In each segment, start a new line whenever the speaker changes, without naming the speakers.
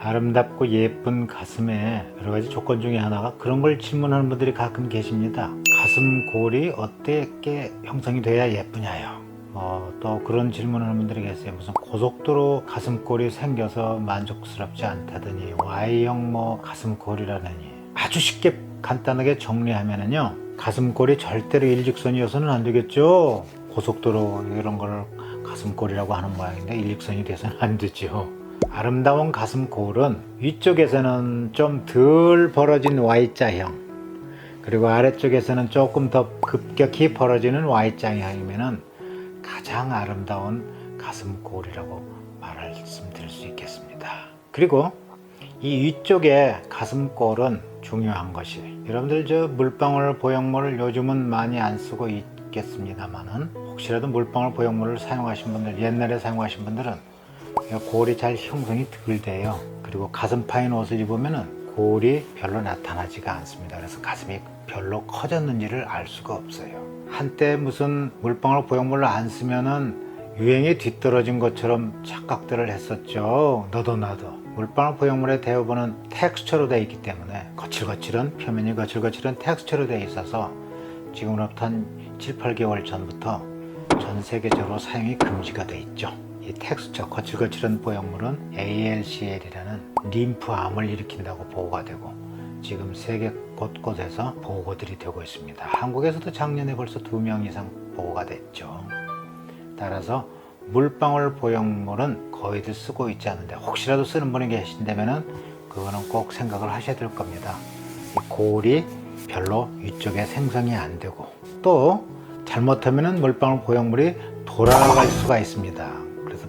아름답고 예쁜 가슴에 여러 가지 조건 중에 하나가 그런 걸 질문하는 분들이 가끔 계십니다. 가슴 골이 어떻게 형성이 돼야 예쁘냐요. 뭐또 그런 질문하는 분들이 계세요. 무슨 고속도로 가슴골이 생겨서 만족스럽지 않다더니 Y형 뭐 가슴골이라느니 아주 쉽게 간단하게 정리하면은요 가슴골이 절대로 일직선이어서는 안 되겠죠. 고속도로 이런 거를 가슴골이라고 하는 모양인데 일직선이 돼서는 안 되죠. 아름다운 가슴 골은 위쪽에서는 좀 덜 벌어진 Y자형 그리고 아래쪽에서는 조금 더 급격히 벌어지는 Y자형이면은 가장 아름다운 가슴 골이라고 말씀드릴 수 있겠습니다. 그리고 이 위쪽에 가슴골은 중요한 것이 여러분들 저 물방울 보형물을 요즘은 많이 안 쓰고 있겠습니다만은 혹시라도 물방울 보형물을 사용하신 분들 옛날에 사용하신 분들은 골이 잘 형성이 덜 돼요. 그리고 가슴 파인 옷을 입으면은 골이 별로 나타나지가 않습니다. 그래서 가슴이 별로 커졌는지를 알 수가 없어요. 한때 무슨 물방울 보형물을 안 쓰면은 유행이 뒤떨어진 것처럼 착각들을 했었죠. 너도 나도. 물방울 보형물의 대부분은 텍스처로 되어 있기 때문에 거칠거칠한 표면이 거칠거칠한 텍스처로 되어 있어서 지금으로부터 한 7, 8개월 전부터 전 세계적으로 사용이 금지가 돼 있죠. 이 텍스처 거칠거칠한 보형물은 ALCL이라는 림프암을 일으킨다고 보고가 되고 지금 세계 곳곳에서 보고들이 되고 있습니다. 한국에서도 작년에 벌써 두 명 이상 보고가 됐죠. 따라서 물방울 보형물은 거의들 쓰고 있지 않은데 혹시라도 쓰는 분이 계신다면은 그거는 꼭 생각을 하셔야 될 겁니다. 이 골이 별로 위쪽에 생성이 안 되고 또 잘못하면은 물방울 보형물이 돌아갈 수가 있습니다.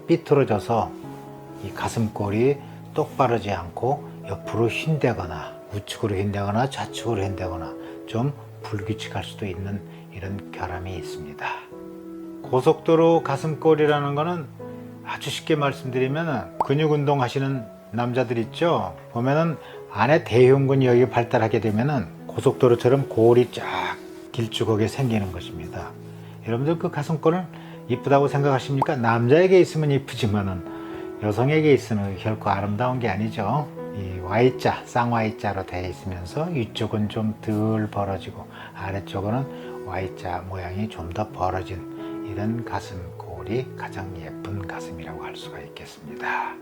삐뚤어져서 이 가슴골이 똑바르지 않고 옆으로 휜다거나 우측으로 휜다거나 좌측으로 휜다거나 좀 불규칙할 수도 있는 이런 결함이 있습니다. 고속도로 가슴골이라는 거는 아주 쉽게 말씀드리면 근육 운동 하시는 남자들 있죠. 보면은 안에 대흉근이 여기 발달하게 되면은 고속도로처럼 골이 쫙 길쭉하게 생기는 것입니다. 여러분들 그 가슴골은 이쁘다고 생각하십니까? 남자에게 있으면 이쁘지만은 여성에게 있으면 결코 아름다운 게 아니죠. 이 Y자, 쌍Y자로 되어 있으면서 위쪽은 좀 덜 벌어지고 아래쪽은 Y자 모양이 좀 더 벌어진 이런 가슴 골이 가장 예쁜 가슴이라고 할 수가 있겠습니다.